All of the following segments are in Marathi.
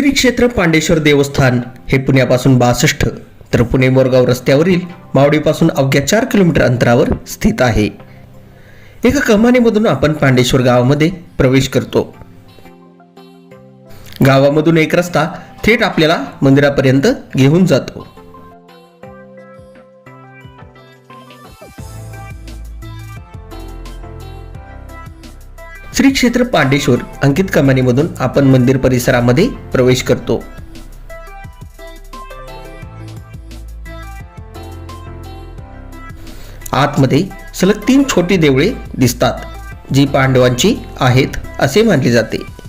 श्री क्षेत्र पांडेश्वर देवस्थान हे पुण्यापासून बासष्ट तर पुणे मोरगाव रस्त्यावरील मावडीपासून अवघ्या चार किलोमीटर अंतरावर स्थित आहे. एका कमानीमधून आपण पांडेश्वर गावामध्ये प्रवेश करतो. गावामधून एक रस्ता थेट आपल्याला मंदिरापर्यंत घेऊन जातो. श्री क्षेत्र पांडेश्वर अंकित कमानीमधून आपण मंदिर परिसरामध्ये प्रवेश करतो. आतमध्ये सलग तीन छोटी देवळे दिसतात जी पांडवांची आहेत असे मानले जाते.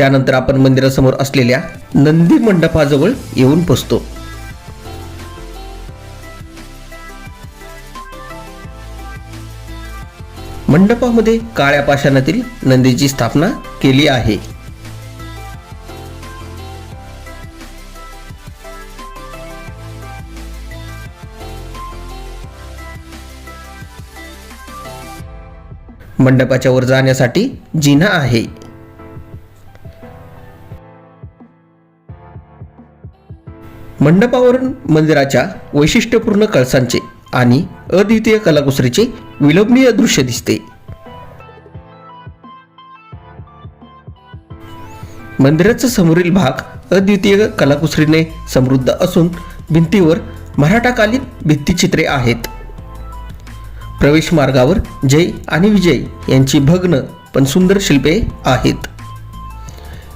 त्यानंतर आपण मंदिरासमोर असलेल्या नंदी मंडपाजवळ येऊन पोचतो मंडपामध्ये काळ्या पाषाणातील नंदीची स्थापना केली आहे. मंडपाच्या वर जाण्यासाठी जिना आहे. मंडपावरून मंदिराच्या वैशिष्ट्यपूर्ण कळसांचे आणि अद्वितीय कलाकुसरीचे विलोभनीय दृश्य दिसते. मंदिराचा समोरील भाग अद्वितीय कलाकुसरीने समृद्ध असून भिंतीवर मराठाकालीन भित्तिचित्रे आहेत. प्रवेश मार्गावर जय आणि विजय यांची भग्न पण सुंदर शिल्पे आहेत.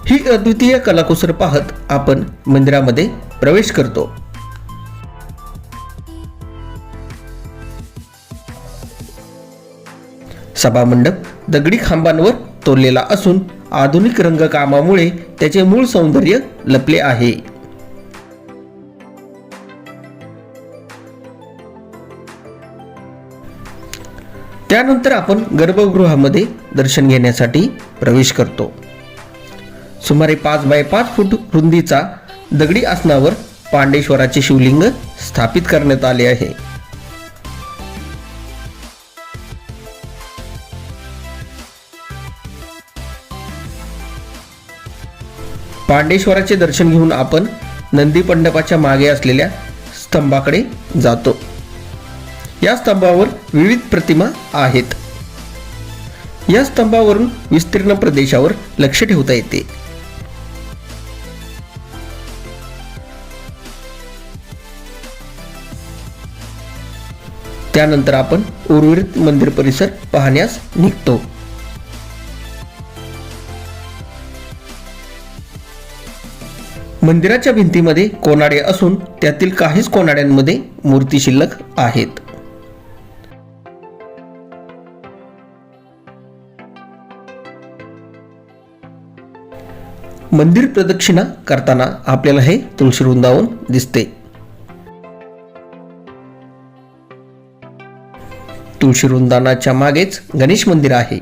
ही अद्वितीय कलाकुसर पाहत आपण मंदिरामध्ये प्रवेश करतो. सभामंडप दगडी खांबांवर तोरलेला असून आधुनिक रंगकामामुळे त्याचे मूळ सौंदर्य लपले आहे. त्यानंतर आपण गर्भगृहामध्ये दर्शन घेण्यासाठी प्रवेश करतो. सुमारे पाच बाय पाच फूट रुंदीचा दगडी आसनावर पांडेश्वराचे शिवलिंग स्थापित करण्यात आले आहे. पांडेश्वराचे दर्शन घेऊन आपण नंदी मंडपाच्या मागे असलेल्या स्तंभाकडे जातो. या स्तंभावर विविध प्रतिमा आहेत. या स्तंभावरून विस्तीर्ण प्रदेशावर लक्ष ठेवता येते. त्यानंतर आपण उर्वरित मंदिर परिसर पाहण्यास निघतो. मंदिराच्या भिंतीमध्ये कोनाडे असून त्यातील काहीच कोनाड्यांमध्ये मूर्ती शिल्लक आहेत. मंदिर प्रदक्षिणा करताना आपल्याला हे तुळशी वृंदावन दिसते. तुळशी वृंदावनाच्या मागेच गणेश मंदिर आहे.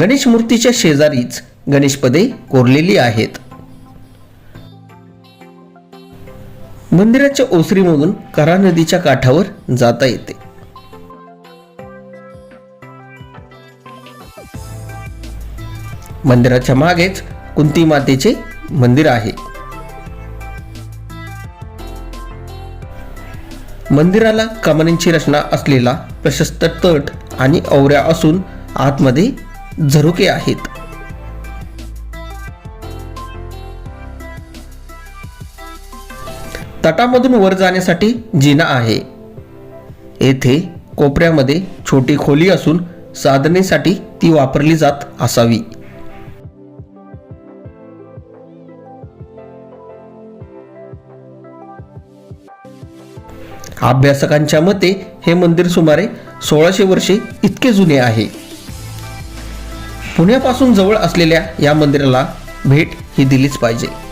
गणेश मूर्तीच्या शेजारीच गणेशपदे कोरलेली आहेत. मंदिराच्या ओसरीमधून करा नदीच्या काठावर जाता येते. मंदिराच्या मागेच कुंती मातेचे मंदिर आहे. मंदिराला कमानींची रचना असलेला प्रशस्त तट आणि औऱ्या असून आतमध्ये झरोके आहेत. तटामधून वर जाण्यासाठी जिना आहे. येथे कोपऱ्यामध्ये छोटी खोली असून साधनेसाठी ती वापरली जात असावी. अभ्यासकांच्या मते हे मंदिर सुमारे सोळाशे वर्षे इतके जुने आहे. पुण्यापासून जवळ असलेल्या या मंदिराला भेट ही दिलीच पाहिजे.